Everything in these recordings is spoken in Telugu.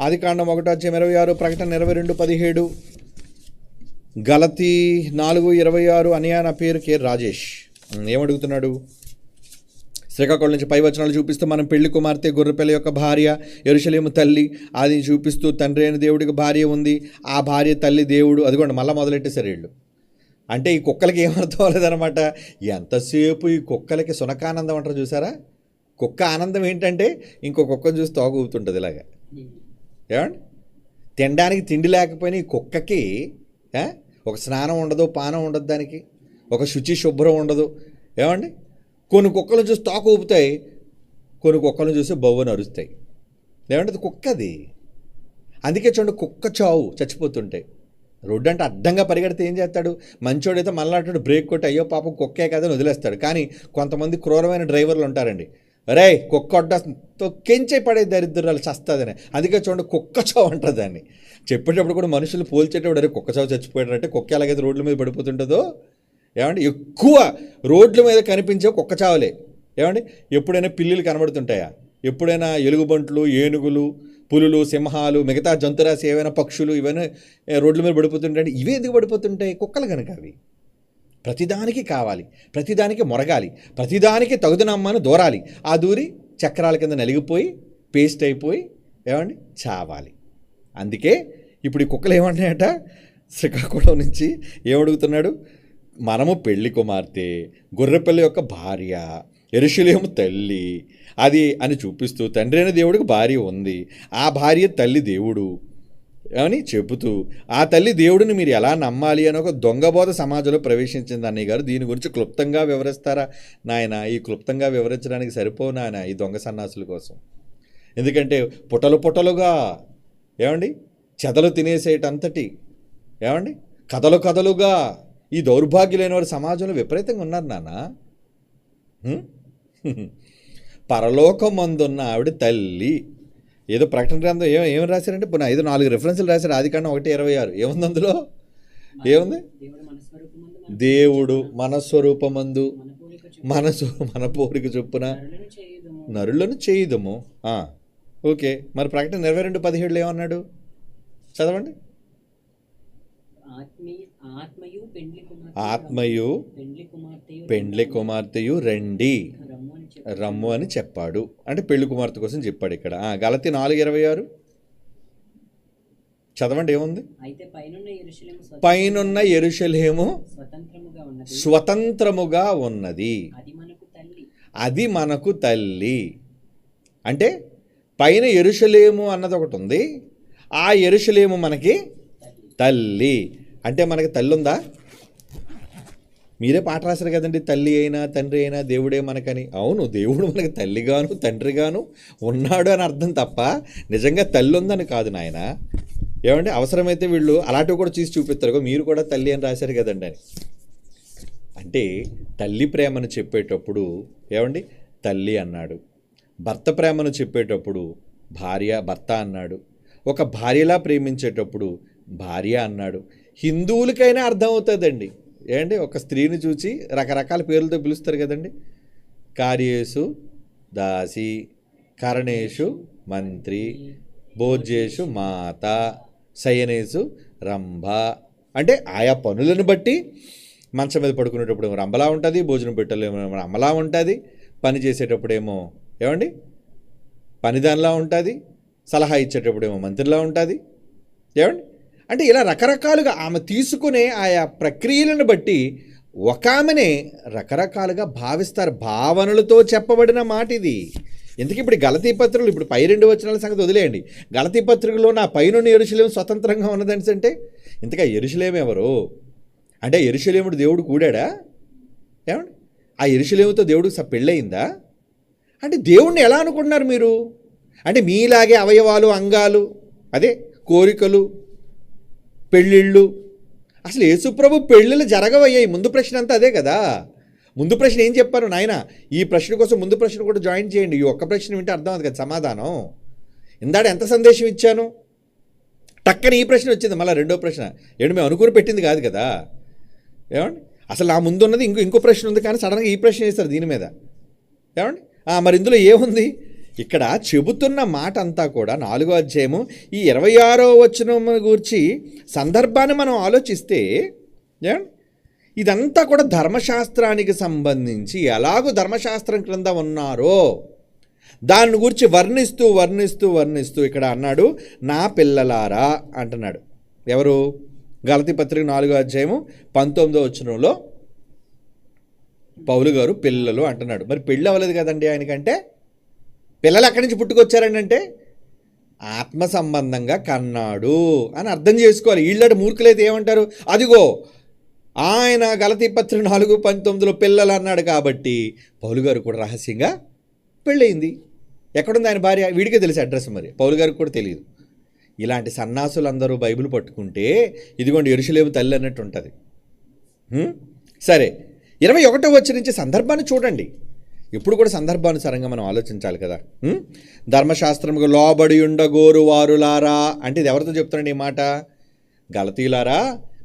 ఆదికాండం ఒకటో అధ్యాయం ఇరవై ఆరు ప్రకటన ఇరవై రెండు పదిహేడు గలతి నాలుగు ఇరవై ఆరు అనియా నా పేరు కే రాజేష్. ఏమడుగుతున్నాడు? శ్రీకాకుళం నుంచి పై వచనాలు చూపిస్తూ మనం పెళ్ళి కుమార్తె గొర్రెపిల్ల యొక్క భార్య ఎరుశలేము తల్లి అది చూపిస్తూ తండ్రి అయిన దేవుడికి భార్య ఉంది ఆ భార్య తల్లి దేవుడు. అదిగోండి మళ్ళీ మొదలెట్టేశారు వీళ్ళు. అంటే ఈ కుక్కలకి ఏమర్థం అవ్వలేదనమాట ఎంతసేపు ఈ కుక్కలకి సునకానందం అంటారు చూసారా? కుక్క ఆనందం ఏంటంటే ఇంకో కుక్కను చూసి తోక ఊపుతుంటుంది ఇలాగా ఏమండి? తినడానికి తిండి లేకపోయినా ఈ కుక్కకి ఒక స్నానం ఉండదు పానం ఉండదు దానికి. ఒక శుచి శుభ్రం ఉండదు. ఏమండి? కొన్ని కుక్కలు చూసి తోక ఊపుతాయి కొన్ని కుక్కలను చూసి బొవ్వను అరుస్తాయి ఏమంటే అది కుక్కది అందుకే చూడండి కుక్క చావు చచ్చిపోతుంటాయి. రోడ్డు అంటే అడ్డంగా పరిగెడితే ఏం చేస్తాడు? మంచోడైతే మళ్ళీ బ్రేక్ కొట్టి అయ్యో పాపం కుక్కే కదా అని వదిలేస్తాడు. కానీ కొంతమంది క్రూరమైన డ్రైవర్లు ఉంటారండి. రే కుక్క అడ్డతో కెంచే పడే దరిద్రాలు చస్తుందని. అందుకే చూడండి కుక్క చావు అంటారు దాన్ని. చెప్పేటప్పుడు కూడా మనుషులు పోల్చేటప్పుడు అరే కుక్క చావు చచ్చిపోయాడంటే కుక్క ఎలాగైతే రోడ్ల మీద పడిపోతుంటుందో? ఏమండి? ఎక్కువ రోడ్ల మీద కనిపించే కుక్క చావలే. ఏమండి? ఎప్పుడైనా పిల్లులు కనబడుతుంటాయా? ఎప్పుడైనా ఎలుగుబంట్లు ఏనుగులు పులులు సింహాలు మిగతా జంతురాశి ఏవైనా పక్షులు ఇవన్నీ రోడ్ల మీద పడిపోతుంటాయి ఇవే ఎందుకు పడిపోతుంటాయి? కుక్కలు కనుక అవి. ప్రతిదానికి కావాలి ప్రతిదానికి మొరగాలి ప్రతిదానికి తగుదనమ్మను దూరాలి. ఆ దూరి చక్రాల కింద నలిగిపోయి పేస్ట్ అయిపోయి ఏమండి? చావాలి. అందుకే ఇప్పుడు ఈ కుక్కలు ఏమంటున్నాయట? శ్రీకాకుళం నుంచి ఏమడుగుతున్నాడు? మనము పెళ్ళి కుమార్తె గొర్రెపిల్ల యొక్క భార్య ఎరుషులేము తల్లి అది అని చూపిస్తూ తండ్రి అయిన దేవుడికి భార్య ఉంది. ఆ భార్య తల్లి దేవుడు. అని చెబుతూ ఆ తల్లి దేవుడిని మీరు ఎలా నమ్మాలి అని ఒక దొంగబోధ సమాజంలో ప్రవేశించింది అన్నయ్య గారు. దీని గురించి క్లుప్తంగా వివరిస్తారా? నాయన ఈ క్లుప్తంగా వివరించడానికి సరిపోను నాయన ఈ దొంగ సన్నాసుల కోసం. ఎందుకంటే పుటలు పుటలుగా ఏమండి? చెదలు తినేసేటంతటి ఏమండి? కథలు కథలుగా ఈ దౌర్భాగ్యులైన వారు సమాజంలో విపరీతంగా ఉన్నారు నాన్న. పరలోకమందున్న ఆవిడ తల్లి. ఏదో ప్రకటన గ్రంథం ఏం ఏం రాశారంటే పునః ఐదు నాలుగు రెఫరెన్సులు రాశారు. ఆది కాండం ఒకటి ఇరవై ఆరు. ఏముంది అందులో? ఏముంది? దేవుడు మనస్వరూపమందు మనసు మన పోరిక చొప్పున నరులను చేయుదుము. ఓకే. మరి ప్రకటన ఇరవై రెండు పదిహేడులో ఏమన్నాడు? చదవండి. ఆత్మీ ఆత్మయు పెండ్లి కుమార్తెయు రండి. రమ్ము అని చెప్పాడు. అంటే పెళ్ళి కుమార్తె కోసం చెప్పాడు ఇక్కడ. గలతి నాలుగు ఇరవై ఆరు. చదవండి ఏముంది? పైనున్న ఎరుషలేము స్వతంత్రముగా ఉన్నది. అది మనకు తల్లి. అంటే పైన ఎరుషలేము అన్నది ఒకటి ఉంది. ఆ ఎరుషలేము మనకి తల్లి. అంటే మనకి తల్లి ఉందా? మీరే పాట రాశారు కదండి తల్లి అయినా తండ్రి అయినా దేవుడే మనకని. అవును దేవుడు మనకి తల్లిగాను తండ్రిగాను ఉన్నాడు అని అర్థం తప్ప నిజంగా తల్లి ఉందని కాదు నాయన. ఏమండి అవసరమైతే వీళ్ళు అలాంటివి కూడా చూసి చూపిస్తారు. మీరు కూడా తల్లి అని రాశారు కదండి అని. అంటే తల్లి ప్రేమను చెప్పేటప్పుడు ఏమండి తల్లి అన్నాడు. భర్త ప్రేమను చెప్పేటప్పుడు భార్య భర్త అన్నాడు. ఒక భార్యలా ప్రేమించేటప్పుడు భార్య అన్నాడు. హిందువులకైనా అర్థమవుతుందండి. ఏమండి ఒక స్త్రీని చూసి రకరకాల పేర్లతో పిలుస్తారు కదండి. కార్యేషు దాసి కరణేషు మంత్రి భోజేషు మాత శయనేసు రంభ. అంటే ఆయా పనులను బట్టి మంచం మీద పడుకునేటప్పుడు ఏమో రంభలా ఉంటుంది భోజనం పెట్టలేమో రంభలా ఉంటుంది పని చేసేటప్పుడేమో ఏమండి? పనిదానిలా ఉంటుంది సలహా ఇచ్చేటప్పుడేమో మంత్రిలా ఉంటుంది ఏమండి? అంటే ఇలా రకరకాలుగా ఆమె తీసుకునే ఆయా ప్రక్రియలను బట్టి ఒక ఆమెనే రకరకాలుగా భావిస్తారు. భావనలతో చెప్పబడిన మాట ఇది. ఎందుకు ఇప్పుడు గలతీ పత్రికలు ఇప్పుడు పై రెండు వచనాల సంగతి వదిలేయండి. గలతీ పత్రికలో నా పైనున్న ఎరుశలేం స్వతంత్రంగా ఉన్నదని అంటే ఇంతగా ఎరుశలేం ఎవరు? అంటే ఎరుశలేముడు దేవుడు కూడాడా? ఏమండి? ఆ ఎరుశలేముతో దేవుడికి స పెళ్ళయిందా? అంటే దేవుణ్ణి ఎలా అనుకుంటున్నారు మీరు? అంటే మీలాగే అవయవాలు అంగాలు అదే కోరికలు పెళ్ళిళ్ళు. అసలు యేసుప్రభు పెళ్ళిళ్ళు జరగవయ్యాయి. ముందు ప్రశ్న అంతా అదే కదా. ముందు ప్రశ్న ఏం చెప్పారు నాయన? ఈ ప్రశ్న కోసం ముందు ప్రశ్న కూడా జాయిన్ చేయండి. ఈ ఒక్క ప్రశ్న వింటే అర్థం అవుతుంది కదా సమాధానం. ఇందాడ ఎంత సందేశం ఇచ్చాను? టక్కన ఈ ప్రశ్న వచ్చింది. మళ్ళీ రెండో ప్రశ్న. ఏడు మేము అనుకుని పెట్టింది కాదు కదా. ఏమండి? అసలు నా ముందు ఉన్నది ఇంకో ఇంకో ప్రశ్న ఉంది కానీ సడన్గా ఈ ప్రశ్న వేస్తారు దీని మీద. ఏమండి? మరి ఇందులో ఏముంది? ఇక్కడ చెబుతున్న మాట అంతా కూడా నాలుగో అధ్యాయము ఈ ఇరవై ఆరో వచనం గురించి సందర్భాన్ని మనం ఆలోచిస్తే ఇదంతా కూడా ధర్మశాస్త్రానికి సంబంధించి ఎలాగో ధర్మశాస్త్రం క్రింద ఉన్నారో దాని గురించి వర్ణిస్తూ వర్ణిస్తూ వర్ణిస్తూ ఇక్కడ అన్నాడు నా పిల్లలారా అంటున్నాడు. ఎవరు? గలతి పత్రిక నాలుగో అధ్యాయము పంతొమ్మిదో వచనంలో పౌలు గారు పిల్లలు అంటున్నాడు. మరి పెళ్ళి అవ్వలేదు కదండి ఆయనకంటే? పిల్లలు ఎక్కడి నుంచి పుట్టుకొచ్చారంటే ఆత్మ సంబంధంగా కన్నాడు అని అర్థం చేసుకోవాలి. వీళ్ళటి మూర్ఖులైతే ఏమంటారు? అదిగో ఆయన గలతీ పత్రిక నాలుగు పంతొమ్మిదిలో పిల్లలు అన్నాడు కాబట్టి పౌలు గారు కూడా రహస్యంగా పెళ్ళయింది. ఎక్కడుంది ఆయన భార్య? వీడికే తెలుసు అడ్రస్ మరి. పౌలు గారికి కూడా తెలియదు. ఇలాంటి సన్నాసులందరూ బైబిల్ పట్టుకుంటే ఇదిగోండి ఎరుసలేము తల్లి అన్నట్టు ఉంటుంది. సరే ఇరవై ఒకటో వచ్చి నుంచి సందర్భాన్ని చూడండి. ఇప్పుడు కూడా సందర్భానుసారంగా మనం ఆలోచించాలి కదా. ధర్మశాస్త్రముకు లోబడి ఉండగోరు వారులారా అంటే ఇది ఎవరితో చెప్తున్నాడు ఈ మాట? గలతీలారా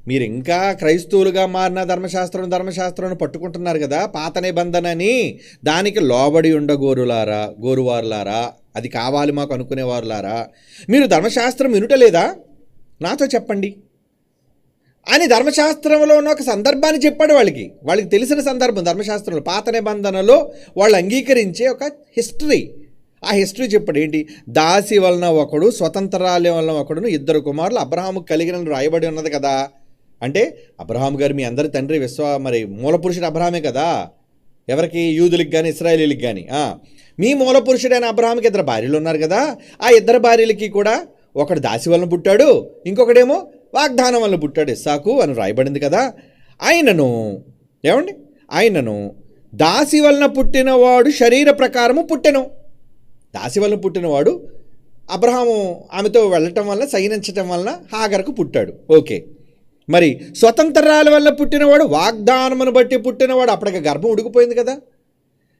మీరు ఇంకా క్రైస్తవులుగా మారిన ధర్మశాస్త్రం ధర్మశాస్త్రం పట్టుకుంటున్నారు కదా పాత నిబంధనని దానికి లోబడి ఉండగోరులారా గోరువారులారా అది కావాలి మాకు అనుకునేవారులారా. మీరు ధర్మశాస్త్రం వినుటలేదా? నాతో చెప్పండి. అని ధర్మశాస్త్రంలో ఉన్న ఒక సందర్భాన్ని చెప్పాడు వాళ్ళకి. వాళ్ళకి తెలిసిన సందర్భం ధర్మశాస్త్రంలో పాత నిబంధనలో వాళ్ళు అంగీకరించే ఒక హిస్టరీ. ఆ హిస్టరీ చెప్పాడు ఏంటి? దాసి వలన ఒకడు స్వతంత్రాలయం వలన ఒకడును ఇద్దరు కుమారులు అబ్రహాము కలిగిన రాయబడి ఉన్నది కదా. అంటే అబ్రహాం గారు మీ అందరి తండ్రి విశ్వ మరి మూల పురుషుడు అబ్రహామే కదా. ఎవరికి? యూదులకు కానీ ఇస్రాయేలీలకు కానీ మీ మూల పురుషుడైన అబ్రహాంకి ఇద్దరు భార్యలు ఉన్నారు కదా. ఆ ఇద్దరు భార్యలకి కూడా ఒకడు దాసి వలన పుట్టాడు ఇంకొకడేమో వాగ్దానం వల్ల పుట్టాడు ఇస్సాకు అని రాయబడింది కదా. ఆయనను ఏమండి? ఆయనను దాసి వలన పుట్టినవాడు శరీర ప్రకారము పుట్టెను. దాసి వలన పుట్టినవాడు అబ్రహాము ఆమెతో వెళ్ళటం వల్ల సైనించటం వలన హాగరకు పుట్టాడు. ఓకే. మరి స్వతంత్రాల వల్ల పుట్టినవాడు వాగ్దానమును బట్టి పుట్టినవాడు అప్పటికి గర్భం ఉడికిపోయింది కదా.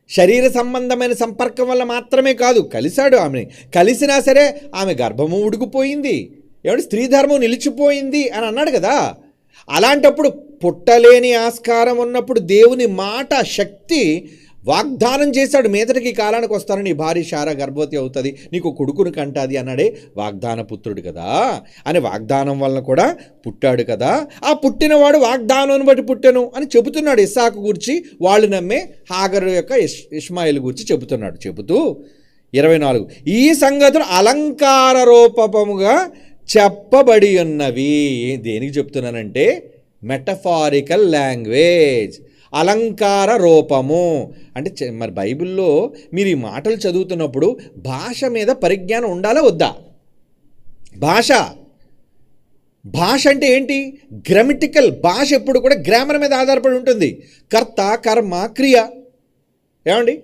శరీర సంబంధమైన సంపర్కం వల్ల మాత్రమే కాదు కలిశాడు ఆమె కలిసినా సరే ఆమె గర్భము ఉడికిపోయింది. ఏమంటే స్త్రీ ధర్మం నిలిచిపోయింది అని అన్నాడు కదా. అలాంటప్పుడు పుట్టలేని ఆస్కారం ఉన్నప్పుడు దేవుని మాట శక్తి వాగ్దానం చేశాడు. మీదటికి కాలానికి వస్తాను నీ భార్య శార గర్భవతి అవుతుంది నీకు కొడుకుని కంటాది అన్నాడే వాగ్దాన పుత్రుడు కదా. అని వాగ్దానం వలన కూడా పుట్టాడు కదా. ఆ పుట్టినవాడు వాగ్దానం బట్టి పుట్టెను అని చెబుతున్నాడు. ఇస్సాకు గురించి వాళ్ళు నమ్మే హాగరు యొక్క ఇష్ ఇష్మాయిల్ గురించి చెబుతున్నాడు. చెబుతూ ఇరవై నాలుగు. ఈ సంగతులు అలంకార రూపముగా చెప్పబడి ఉన్నవి దేనికి చెప్తున్నానంటే మెటఫారికల్ లాంగ్వేజ్ అలంకార రూపము. అంటే మరి బైబిల్లో మీరు ఈ మాటలు చదువుతున్నప్పుడు భాష మీద పరిజ్ఞానం ఉండాలా వద్దా? భాష. భాష అంటే ఏంటి? గ్రామటికల్ భాష ఎప్పుడు కూడా గ్రామర్ మీద ఆధారపడి ఉంటుంది. కర్త కర్మ క్రియ. ఏమండి?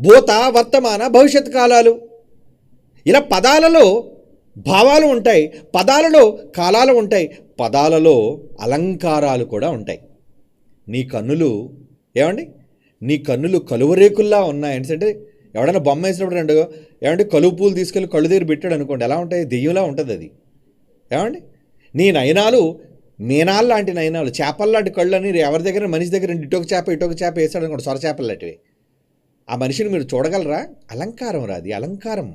భూత వర్తమాన భవిష్యత్ కాలాలు. ఇలా పదాలలో భావాలు ఉంటాయి పదాలలో కాలాలు ఉంటాయి పదాలలో అలంకారాలు కూడా ఉంటాయి. నీ కన్నులు ఏమండి? నీ కన్నులు కలువరేకుల్లా ఉన్నాయి. అంటే ఎవడైనా బొమ్మ వేసినప్పుడు రెండు ఏమంటే కలువు పూలు తీసుకెళ్ళి కళ్ళు దగ్గర పెట్టాడు అనుకోండి ఎలా ఉంటాయి? దెయ్యంలా ఉంటుంది అది. ఏమండి? నీ నయనాలు మీనాలు లాంటి నయనాలు చేపల్లాంటి కళ్ళు అని ఎవరి దగ్గర మనిషి దగ్గర ఇటొక చేప ఇటొక చేప వేసాడు అనుకోండి సొర చేపలు లాంటివి. ఆ మనిషిని మీరు చూడగలరా? అలంకారం రాది అలంకారం.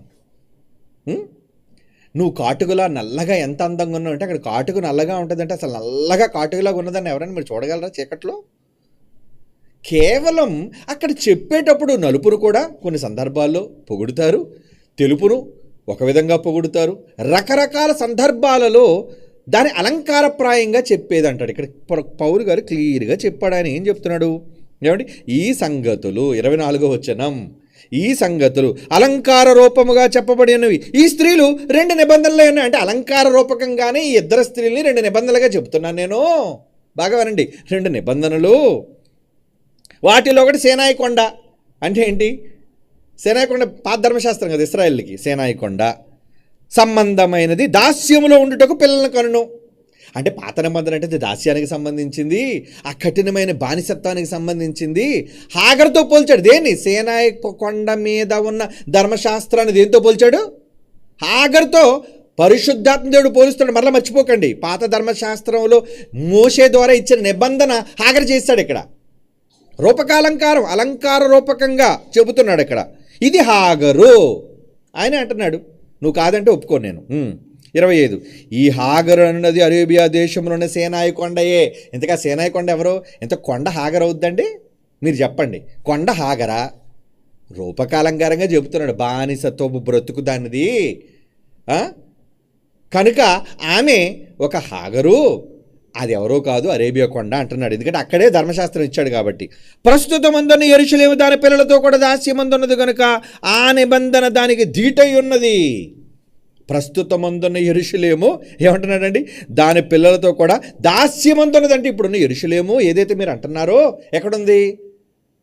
నువ్వు కాటుకులా నల్లగా ఎంత అందంగా ఉన్నావు? అంటే అక్కడ కాటుకు నల్లగా ఉంటుందంటే అసలు నల్లగా కాటుగులాగా ఉన్నదని ఎవరైనా మీరు చూడగలరా చీకట్లో? కేవలం అక్కడ చెప్పేటప్పుడు నలుపును కూడా కొన్ని సందర్భాల్లో పొగుడుతారు తెలుపును ఒక విధంగా పొగుడుతారు. రకరకాల సందర్భాలలో దాని అలంకారప్రాయంగా చెప్పేది అంటాడు ఇక్కడ పౌరు గారు క్లియర్గా చెప్పాడు. ఆయన ఏం చెప్తున్నాడు? ఏమండి? ఈ సంగతులు ఇరవై నాలుగో వచనం ఈ సంగతులు అలంకార రూపముగా చెప్పబడినవి. ఈ స్త్రీలు రెండు నిబంధనలే ఉన్నాయి. అంటే అలంకార రూపకంగానే ఈ ఇద్దరు స్త్రీల్ని రెండు నిబంధనలుగా చెబుతున్నాను నేను. బాగా వినండి. రెండు నిబంధనలు. వాటిలో ఒకటి సేనాయి కొండ. అంటే ఏంటి? సేనాయి కొండ కదా ఇస్రాయల్కి. సేనాయికొండ సంబంధమైనది దాస్యములో ఉండుటకు పిల్లలను కనును. అంటే పాత నిబంధన అంటే అది దాస్యానికి సంబంధించింది ఆ కఠినమైన బానిసత్వానికి సంబంధించింది. హాగర్తో పోల్చాడు. దేన్ని? సేనాయ కొండ మీద ఉన్న ధర్మశాస్త్రాన్ని దేంతో పోల్చాడు? హాగర్తో పరిశుద్ధాత్మ దేవుడు పోలుస్తాడు మరలా మర్చిపోకండి. పాత ధర్మశాస్త్రంలో మోసే ద్వారా ఇచ్చిన నిబంధన హాగర్ చేస్తాడు ఇక్కడ. రూపకాలంకారం అలంకార రూపకంగా చెబుతున్నాడు ఇక్కడ. ఇది హాగరు. ఆయన అంటున్నాడు నువ్వు కాదంటే ఒప్పుకోను నేను. ఇరవై ఐదు. ఈ హాగరు అన్నది అరేబియా దేశంలోని సేనాయి కొండయే. ఇంతగా సేనాయి కొండ ఎవరు? ఇంత కొండ హాగర్ అవుద్దండి? మీరు చెప్పండి. కొండ హాగరా? రూపకాలంకారంగా చెబుతున్నాడు. బానిసత్వపు బ్రతుకు దానిది. కనుక ఆమె ఒక హాగరు. అది ఎవరో కాదు అరేబియా కొండ అంటున్నాడు. ఎందుకంటే అక్కడే ధర్మశాస్త్రం ఇచ్చాడు కాబట్టి. ప్రస్తుతం అందున్న ఎరుషులేము దాని పిల్లలతో కూడా దాస్యమందున్నది కనుక ఆ నిబంధన దానికి ధీటై ఉన్నది. ప్రస్తుతం అందున్న ఏమంటున్నాడండి? దాని పిల్లలతో కూడా దాస్యమందున్నదంటే ఇప్పుడున్న ఎరుషలేము ఏదైతే మీరు అంటున్నారో ఎక్కడుంది?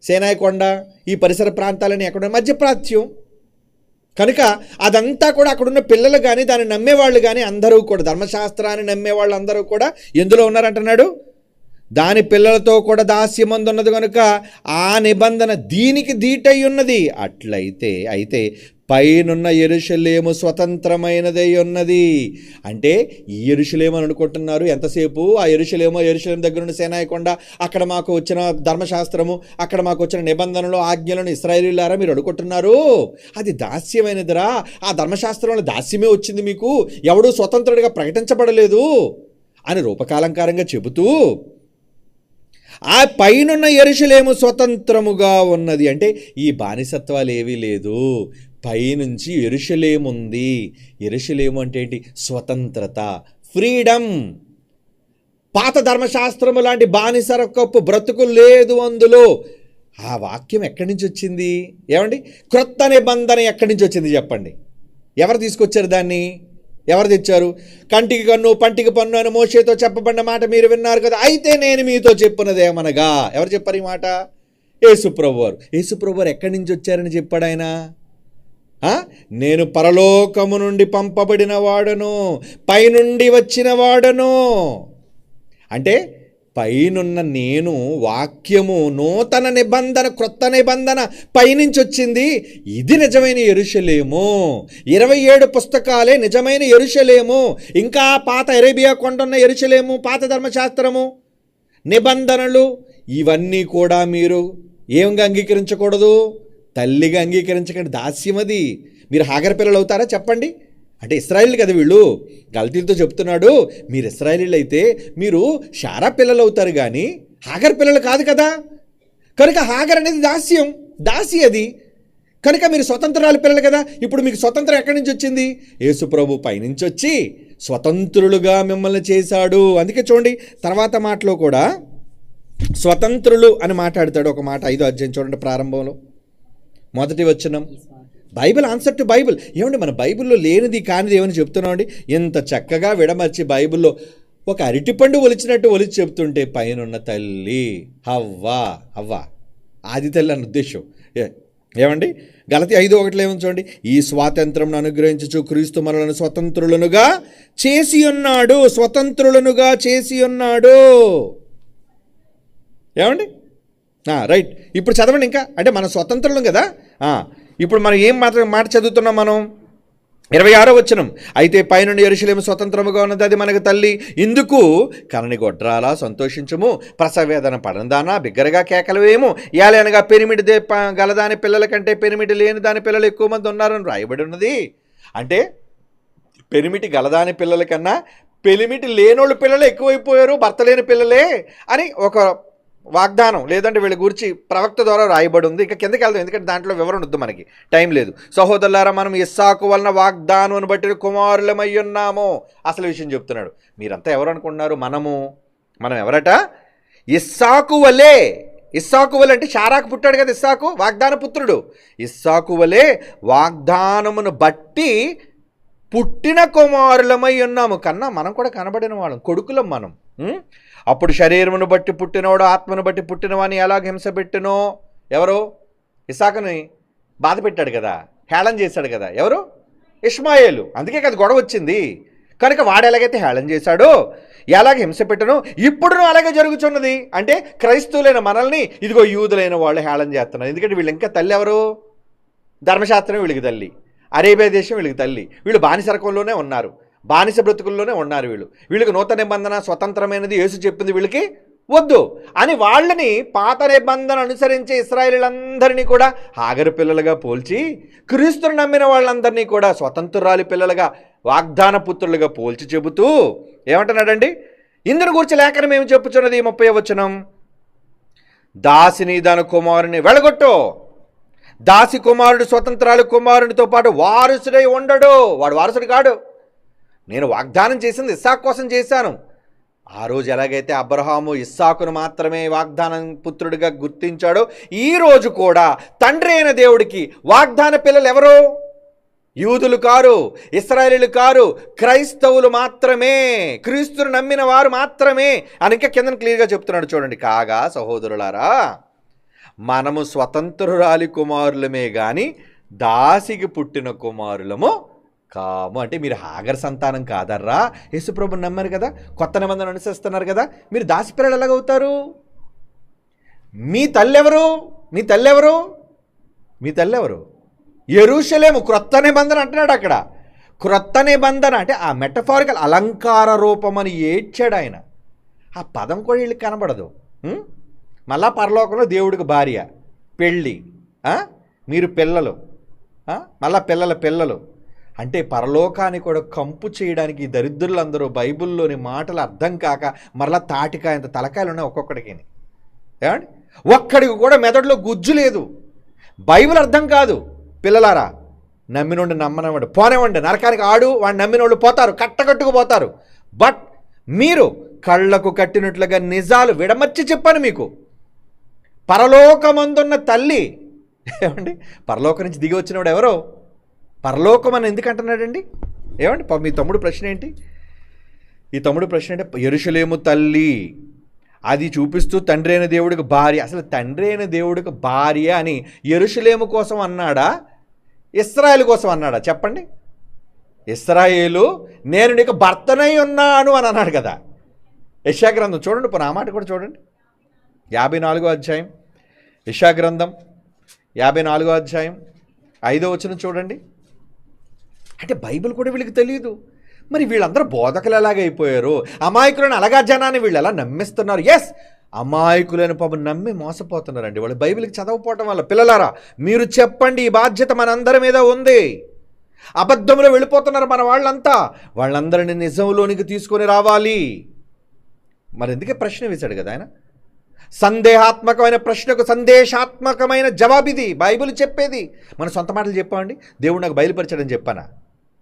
సేనాయకొండ ఈ పరిసర ప్రాంతాలని ఎక్కడ మధ్యప్రాచ్యం. కనుక అదంతా కూడా అక్కడున్న పిల్లలు కానీ దాన్ని నమ్మేవాళ్ళు కానీ అందరూ కూడా ధర్మశాస్త్రాన్ని నమ్మేవాళ్ళు అందరూ కూడా ఎందులో ఉన్నారంటున్నాడు? దాని పిల్లలతో కూడా దాస్యమందు ఉన్నది కనుక ఆ నిబంధన దీనికి దీటై ఉన్నది అట్లయితే అయితే పైనున్న ఎరుషలేము స్వతంత్రమైనదై ఉన్నది. అంటే ఈ ఎరుషలేము అని అనుకుంటున్నారు ఎంతసేపు? ఆ ఎరుషలేమో ఎరుషలేం దగ్గర ఉన్న సేనాయకొండ అక్కడ మాకు వచ్చిన ధర్మశాస్త్రము అక్కడ మాకు వచ్చిన నిబంధనలు ఆజ్ఞలను ఇస్రాయేలీలారా మీరు అనుకుంటున్నారు? అది దాస్యమైనదిరా. ఆ ధర్మశాస్త్రంలో దాస్యమే వచ్చింది మీకు. ఎవడూ స్వతంత్రుడిగా ప్రకటించబడలేదు అని రూపకాలంకారంగా చెబుతూ ఆ పైనున్న ఎరుషలేము స్వతంత్రముగా ఉన్నది. అంటే ఈ బానిసత్వాలు ఏవీ లేదు. పైనుంచి ఎరుషలేము ఉంది ఎరుషలేము అంటే ఏంటి? స్వతంత్రత ఫ్రీడమ్. పాత ధర్మశాస్త్రము లాంటి బానిసరకప్పు బ్రతుకు లేదు అందులో. ఆ వాక్యం ఎక్కడి నుంచి వచ్చింది? ఏమండి? క్రొత్త నిబంధన ఎక్కడి నుంచి వచ్చింది చెప్పండి. ఎవరు తీసుకొచ్చారు దాన్ని? ఎవరు తెచ్చారు? కంటికి కన్ను పంటికి పన్ను అని మోషేతో చెప్పబడిన మాట మీరు విన్నారు కదా. అయితే నేను మీతో చెప్పినదేమనగా ఎవరు చెప్పారు ఈ మాట? యేసుప్రభు వారు యేసుప్రభు వారు ఎక్కడి నుంచి వచ్చారని చెప్పాడు ఆయన? నేను పరలోకము నుండి పంపబడిన వాడను పైనుండి వచ్చిన వాడను. అంటే పైనున్న నేను వాక్యము నూతన నిబంధన క్రొత్త నిబంధన పైనుంచి వచ్చింది ఇది నిజమైన ఎరుషలేము. ఇరవై ఏడు పుస్తకాలే నిజమైన ఎరుషలేము. ఇంకా పాత అరేబియా కొండున్న ఎరుషలేము పాత ధర్మశాస్త్రము నిబంధనలు ఇవన్నీ కూడా మీరు ఏమిగా అంగీకరించకూడదు? తల్లిగా అంగీకరించకండి. దాస్యమది. మీరు హాగర పిల్లలు అవుతారా? చెప్పండి. అంటే ఇస్రాయిల్ కదా వీళ్ళు? గల్తీలతో చెప్తున్నాడు మీరు ఇస్రాయిలీలు అయితే మీరు షారా పిల్లలు అవుతారు కానీ హాగర్ పిల్లలు కాదు కదా? కనుక హాగర్ అనేది దాస్యం దాసి అది. కనుక మీరు స్వతంత్రాలు పిల్లలు కదా? ఇప్పుడు మీకు స్వతంత్రం ఎక్కడి నుంచి వచ్చింది? యేసుప్రభు పైనుంచి వచ్చి స్వతంత్రులుగా మిమ్మల్ని చేశాడు. అందుకే చూడండి తర్వాత మాటలో కూడా స్వతంత్రులు అని మాట్లాడతాడు ఒక మాట ఐదో అధ్యాయం చూడండి ప్రారంభంలో. మొదటి వచ్చినం బైబిల్ ఆన్సర్ టు బైబిల్. ఏమండి మన బైబిల్లో లేనిది కానిది ఏమని చెప్తున్నామండి? ఇంత చక్కగా విడమర్చి బైబిల్లో ఒక అరటిపండు ఒలిచినట్టు ఒలిచి చెప్తుంటే పైనున్న తల్లి హవ్వా హవ్వా. ఆది తల్లి అన్న ఉద్దేశం. ఏ- ఏమండి? గలతి ఐదు ఒకటిలో ఏమని చూడండి? ఈ స్వాతంత్రం అనుగ్రహించచ్చు క్రీస్తు మనలను స్వతంత్రులనుగా చేసి ఉన్నాడు స్వతంత్రులనుగా చేసి ఉన్నాడు. ఏమండి? రైట్. ఇప్పుడు చదవండి ఇంకా. అంటే మనం స్వతంత్రులం కదా? ఇప్పుడు మనం ఏం మాట మాట చదువుతున్నాం మనం? ఇరవై ఆరో వచ్చినం అయితే పైనుండి ఎరుశలేము స్వతంత్రముగా ఉన్నది అది మనకు తల్లి. ఇందుకు కనని గొడ్రాలా సంతోషించము ప్రసవేదన పడందానా బిగ్గరగా కేకలవేమో ఏలైనగా పెరిమిడి దే ప- గలదాని పిల్లల కంటే పెరిమిడి లేని దాని పిల్లలు ఎక్కువ మంది ఉన్నారని రాయబడి ఉన్నది. అంటే పెరిమిటి గలదాని పిల్లల కన్నా పెలిమిటి లేనోళ్ళు పిల్లలు ఎక్కువైపోయారు భర్త లేని పిల్లలే అని ఒక వాగ్దానం లేదంటే వీళ్ళ గురించి ప్రవక్త ద్వారా రాయబడి ఉంది. ఇంకా కిందకి వెళ్దాం ఎందుకంటే దాంట్లో వివరణ వద్దు మనకి. టైం లేదు. సహోదరులారా మనం ఇస్సాకు వలన వాగ్దానం బట్టి కుమారులమై ఉన్నాము. అసలు విషయం చెప్తున్నాడు. మీరంతా ఎవరు అనుకుంటున్నారు? మనము. మనం ఎవరట? ఇస్సాకు వలే. ఇస్సాకు వలే అంటే షారాకు పుట్టాడు కదా ఇస్సాకు వాగ్దాన పుత్రుడు. ఇస్సాకు వలే వాగ్దానమును బట్టి పుట్టిన కుమారులమై ఉన్నాము. కన్నా మనం కూడా కనబడిన వాళ్ళం. కొడుకులం మనం. అప్పుడు శరీరమును బట్టి పుట్టినవాడు ఆత్మను బట్టి పుట్టినవాని ఎలాగ హింస పెట్టినో? ఎవరు? ఇసాకని బాధ పెట్టాడు కదా హేళన చేశాడు కదా ఎవరు? ఇష్మాయేలు. అందుకే కదా గొడవ వచ్చింది. కనుక వాడు ఎలాగైతే హేళన చేశాడో ఎలాగ హింస పెట్టను ఇప్పుడును అలాగే జరుగుతున్నది అంటే క్రైస్తవులైన మనల్ని ఇదిగో యూదులైన వాళ్ళు హేళన చేస్తున్నారు. ఎందుకంటే వీళ్ళు ఇంకా తల్లి ఎవరు? ధర్మశాస్త్రం వీళ్ళకి తల్లి. అరేబియా దేశం వీళ్ళకి తల్లి. వీళ్ళు బానిసరకంలోనే ఉన్నారు. బానిస బ్రతుకుల్లోనే ఉన్నారు వీళ్ళు. వీళ్ళకి నూతన నిబంధన స్వతంత్రమైనది యేసు చెప్పింది వీళ్ళకి వద్దు. అని వాళ్ళని పాత నిబంధన అనుసరించే ఇస్రాయేలీలందరినీ కూడా హాగరు పిల్లలుగా పోల్చి క్రీస్తును నమ్మిన వాళ్ళందరినీ కూడా స్వతంత్రాలి పిల్లలుగా వాగ్దాన పుత్రులుగా పోల్చి చెబుతూ ఏమంటున్నాడండి? ఇందుని గురించి లేఖనం ఏమి చెప్పుచున్నది ముప్పై వచనం? దాసిని దాని కుమారుని వెళ్ళగొట్టు. దాసి కుమారుడు స్వతంత్రాలు కుమారునితో పాటు వారసుడై ఉండడు. వాడు వారసుడు కాడు. నేను వాగ్దానం చేసింది ఇస్సాకు కోసం చేశాను. ఆ రోజు ఎలాగైతే అబ్రహాము ఇస్సాకును మాత్రమే వాగ్దానం పుత్రుడిగా గుర్తించాడో ఈ రోజు కూడా తండ్రి అయిన దేవుడికి వాగ్దాన పిల్లలు ఎవరు? యూదులు కారు ఇస్రాయేలీలు కారు క్రైస్తవులు మాత్రమే క్రీస్తును నమ్మిన వారు మాత్రమే అని ఇంకా కింద క్లియర్గా చెప్తున్నాడు చూడండి. కాగా సహోదరులారా మనము స్వతంత్రురాలి కుమారులమే కానీ దాసికి పుట్టిన కుమారులము కాము. అంటే మీరు హాగర్ సంతానం కాదర్రా? యేసుప్రభు నమ్మారు కదా? కొత్త నిబంధన అనుసరిస్తున్నారు కదా? మీరు దాసిపిల్లలు ఎలాగవుతారు? మీ తల్లెవరు? మీ తల్లెవరు? మీ తల్లెవరు? ఎరుషలేము క్రొత్త నిబంధన అంటున్నాడు అక్కడ. క్రొత్త నిబంధన అంటే ఆ మెటఫారికల్ అలంకార రూపం అని ఏడ్చాడు ఆయన. ఆ పదం కూడా వీళ్ళకి కనబడదు. మళ్ళా పరలోకంలో దేవుడికి భార్య పెళ్ళి మీరు పిల్లలు మళ్ళా పిల్లల పిల్లలు. అంటే పరలోకాన్ని కూడా కంపు చేయడానికి దరిద్రులందరూ బైబిల్లోని మాటలు అర్థం కాక మరలా తాటికాయంత తలకాయలు ఉన్నాయి ఒక్కొక్కడికి. ఏమండి? ఒక్కడికి కూడా మెదడులో గుజ్జు లేదు. బైబిల్ అర్థం కాదు. పిల్లలారా నమ్మినోడు నమ్మనవాడు పోనివ్వండి నరకానికి ఆడు వాడు నమ్మినోళ్ళు పోతారు కట్టకట్టుకుపోతారు బట్ మీరు కళ్ళకు కట్టినట్లుగా నిజాలు విడమర్చి చెప్పాను మీకు. పరలోకమందున్న తల్లి ఏమండి? పరలోకం నుంచి దిగి వచ్చినవాడు ఎవరో? పరలోకం అని ఎందుకు అంటున్నాడండి ఏమండి ప- మీ తమ్ముడు ప్రశ్న ఏంటి? ఈ తమ్ముడు ప్రశ్న అంటే ఎరుషలేము తల్లి అది చూపిస్తూ తండ్రి అయిన దేవుడికి భార్య అసలు తండ్రి అయిన దేవుడికి భార్య అని ఎరుషలేము కోసం అన్నాడా? ఇస్రాయేల్ కోసం అన్నాడా? చెప్పండి. ఇస్రాయేలు నేను నీకు భర్తనై ఉన్నాను అని అన్నాడు కదా. యశాగ్రంథం చూడండి ఇప్పుడు ఆ మాట కూడా చూడండి. యాభై నాలుగో అధ్యాయం. యశాగ్రంథం యాభై నాలుగో అధ్యాయం ఐదో వచనం చూడండి. అంటే బైబిల్ కూడా వీళ్ళకి తెలియదు మరి వీళ్ళందరూ బోధకులు ఎలాగైపోయారు అమాయకులను అలాగా జనాన్ని వీళ్ళు ఎలా నమ్మిస్తున్నారు? ఎస్ అమాయకులైన పాపం నమ్మి మోసపోతున్నారండి. వాళ్ళు బైబిల్కి చదవపోవటం వల్ల. పిల్లలారా మీరు చెప్పండి ఈ బాధ్యత మనందరి మీద ఉంది. అబద్ధంలో వెళ్ళిపోతున్నారు మన వాళ్ళంతా. వాళ్ళందరినీ నిజంలోనికి తీసుకొని రావాలి. మరి ఎందుకే ప్రశ్న వేశాడు కదా ఆయన? సందేహాత్మకమైన ప్రశ్నకు సందేశాత్మకమైన జవాబిది. బైబిల్ చెప్పేది. మన సొంత మాటలు చెప్పండి దేవుడు నాకు బయలుపరిచాడని చెప్పానా?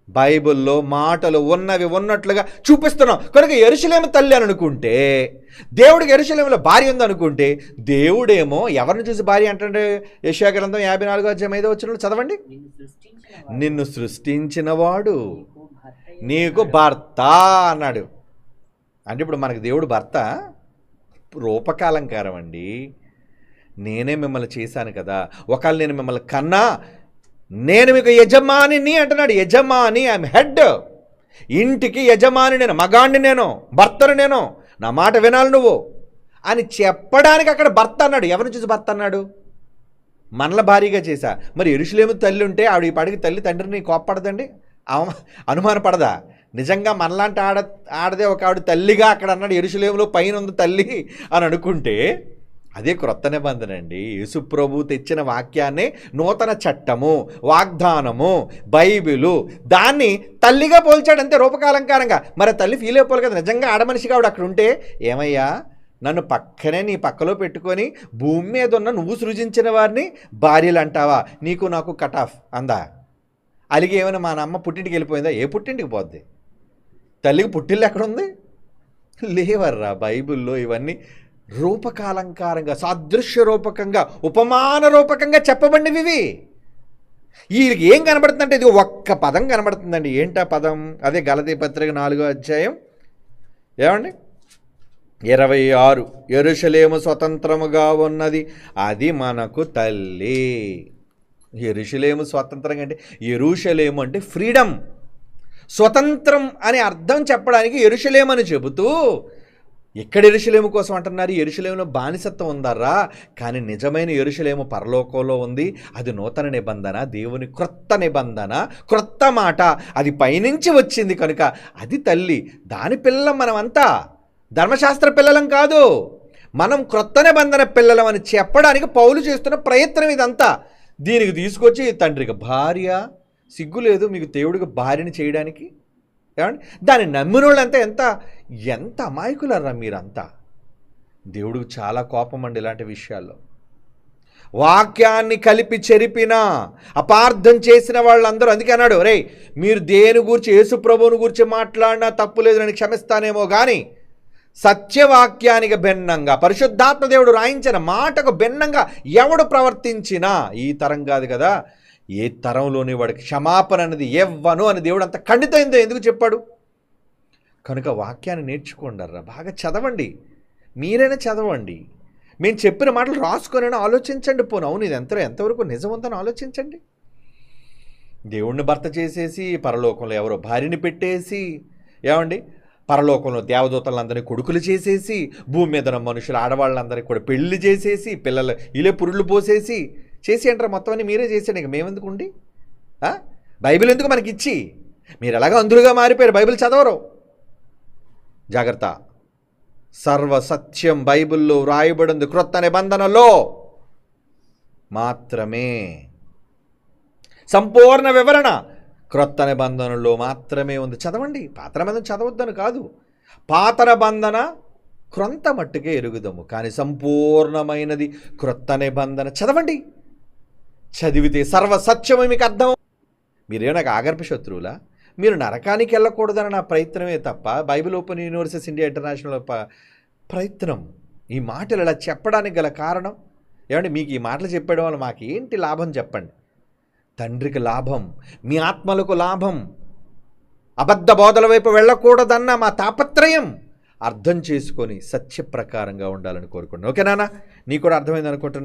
బైబిల్లో మాటలు ఉన్నవి ఉన్నట్లుగా చూపిస్తున్నాం. కనుక ఎరుశలేమ తల్లి అని అనుకుంటే దేవుడికి ఎరుసలేములో భార్య ఉందనుకుంటే దేవుడేమో ఎవరిని చూసి భార్య అంటే యశా గ్రంథం యాభై నాలుగో అధ్యాయం ఐదో వచ్చిన చదవండి. నిన్ను సృష్టించినవాడు. నీకు భర్త నీకు భర్త అన్నాడు. అంటే ఇప్పుడు మనకు దేవుడు భర్త? రూపకాలంకారం అండి. నేనే మిమ్మల్ని చేశాను కదా. ఒకవేళ నేను మిమ్మల్ని కన్నా నేను మీకు యజమానిని అంటున్నాడు. యజమాని ఐఎమ్ హెడ్ ఇంటికి యజమాని నేను మగాణ్ణి నేను భర్తను నేను. నా మాట వినాలి నువ్వు. అని చెప్పడానికి అక్కడ భర్త అన్నాడు. ఎవరిని చూసి భర్త అన్నాడు? మనల భారీగా చేశా. మరి ఎరుషులేము తల్లి ఉంటే ఆవిడ ఈ పాడికి తల్లి తండ్రిని కోప్పడదండి? అనుమాన అనుమానపడదా నిజంగా మనలాంటి ఆడ ఆడదే ఒక ఆవిడ తల్లిగా అక్కడ అన్నాడు. ఎరుషులేములో పైన ఉంది తల్లి అని అనుకుంటే అదే క్రొత్త నిబంధన అండి యేసుప్రభు తెచ్చిన వాక్యాన్ని నూతన చట్టము వాగ్దానము బైబిలు దాన్ని తల్లిగా పోల్చాడంతే రూపకాలంకారంగా. మరి తల్లి ఫీల్ అయిపోవాలి కదా నిజంగా ఆడమనిషి ఆవిడ అక్కడ ఉంటే? ఏమయ్యా? నన్ను పక్కనే నీ పక్కలో పెట్టుకొని భూమి మీద ఉన్న నువ్వు సృజించిన వారిని భార్యలు అంటావా నీకు నాకు కట్ ఆఫ్ అందా? అలిగి ఏమైనా మా అమ్మ పుట్టింటికి వెళ్ళిపోయిందా? ఏ పుట్టింటికి పోద్ది? తల్లికి పుట్టిల్లు ఎక్కడుంది లేవర్రా బైబిల్లో ఇవన్నీ రూపకాలంకారంగా సాదృశ్య రూపకంగా ఉపమాన రూపకంగా చెప్పబడినవి ఇవి. వీళ్ళకి ఏం కనబడుతుందంటే ఇది ఒక్క పదం కనబడుతుందండి. ఏంటా పదం? అదే గలతీ పత్రిక నాలుగో అధ్యాయం. ఏమండి? ఇరవై ఆరు. ఎరుషలేము స్వతంత్రముగా ఉన్నది అది మనకు తల్లి. ఎరుషలేము స్వతంత్రంగా అంటే ఎరుషలేము అంటే ఫ్రీడమ్. స్వతంత్రం అనే అర్థం చెప్పడానికి ఎరుషలేం చెబుతూ ఎక్కడ ఎరుషలేము కోసం అంటున్నారు? ఎరుషలేములో బానిసత్వం ఉందర్రా? కానీ నిజమైన ఎరుషలేము పరలోకంలో ఉంది. అది నూతన నిబంధన దేవుని క్రొత్త నిబంధన క్రొత్త మాట. అది పైనుంచి వచ్చింది కనుక అది తల్లి దాని పిల్లలం మనమంతా. ధర్మశాస్త్ర పిల్లలం కాదు. మనం క్రొత్త నిబంధన పిల్లలం అని చెప్పడానికి పౌలు చేస్తున్న ప్రయత్నం ఇదంతా. దీనికి తీసుకొచ్చి తండ్రికి భార్య సిగ్గు లేదు మీకు దేవుడికి భార్యని చేయడానికి? ఏమండి? దాన్ని నమ్మిన వాళ్ళంతా ఎంత ఎంత అమాయకులరా మీరంతా. దేవుడికి చాలా కోపం అండి ఇలాంటి విషయాల్లో. వాక్యాన్ని కలిపి చెరిపిన అపార్థం చేసిన వాళ్ళందరూ అందుకే అన్నాడు రే మీరు దేని గురించి యేసు ప్రభువుని గురించి మాట్లాడినా తప్పు లేదు నేను క్షమిస్తానేమో కానీ సత్యవాక్యానికి భిన్నంగా పరిశుద్ధాత్మ దేవుడు రాయించిన మాటకు భిన్నంగా ఎవడు ప్రవర్తించినా ఈ తరం కాదు కదా ఏ తరంలోని వాడికి క్షమాపణ అనేది ఎవ్వను అని దేవుడు అంత ఖండితైందో ఎందుకు చెప్పాడు? కనుక వాక్యాన్ని నేర్చుకోండర్రా బాగా చదవండి. మీరైనా చదవండి. మేము చెప్పిన మాటలు రాసుకొనైనా ఆలోచించండి పోను. అవును ఇది ఎంత ఎంతవరకు నిజముందని ఆలోచించండి. దేవుణ్ణి భర్త చేసేసి పరలోకంలో ఎవరో భార్యని పెట్టేసి ఏమండి? పరలోకంలో దేవదూతలందరినీ కొడుకులు చేసేసి భూమి మీద ఉన్న మనుషులు ఆడవాళ్ళందరికీ కూడా పెళ్ళి చేసేసి పిల్లలు ఇలే పురుళ్ళు పోసేసి చేసి అంటారు మొత్తం అన్ని మీరే చేసేయండి. ఇక మేమెందుకు ఉండి బైబిల్ ఎందుకు మనకి ఇచ్చి మీరు ఎలాగో అందులుగా మారిపోయారు? బైబిల్ చదవరు. జాగ్రత్త. సర్వ సత్యం బైబిల్లో వ్రాయబడింది క్రొత్త నిబంధనలో మాత్రమే. సంపూర్ణ వివరణ క్రొత్త నిబంధనలో మాత్రమే ఉంది. చదవండి. పాత నిబంధన చదవద్దని కాదు. పాత నిబంధన క్రొంత మట్టుకే ఎరుగుదాము. కానీ సంపూర్ణమైనది క్రొత్త నిబంధన. చదవండి. చదివితే సర్వ సత్యమే మీకు అర్థం మీరే నాకు ఆగర్భ శత్రువులా? మీరు నరకానికి వెళ్ళకూడదని నా ప్రయత్నమే తప్ప Bible open universities India international ప్రయత్నం. ఈ మాటలు ఇలా చెప్పడానికి గల కారణం? ఏమండి మీకు ఈ మాటలు చెప్పడం వల్ల మాకు ఏంటి లాభం చెప్పండి? తండ్రికి లాభం మీ ఆత్మలకు లాభం. అబద్ధ బోధల వైపు వెళ్ళకూడదన్న మా తాపత్రయం. అర్థం చేసుకొని సత్య ప్రకారంగా ఉండాలని కోరుకుంటున్నాను ఓకే నాన్న? నీ కూడా అర్థమైంది అనుకుంటున్నా.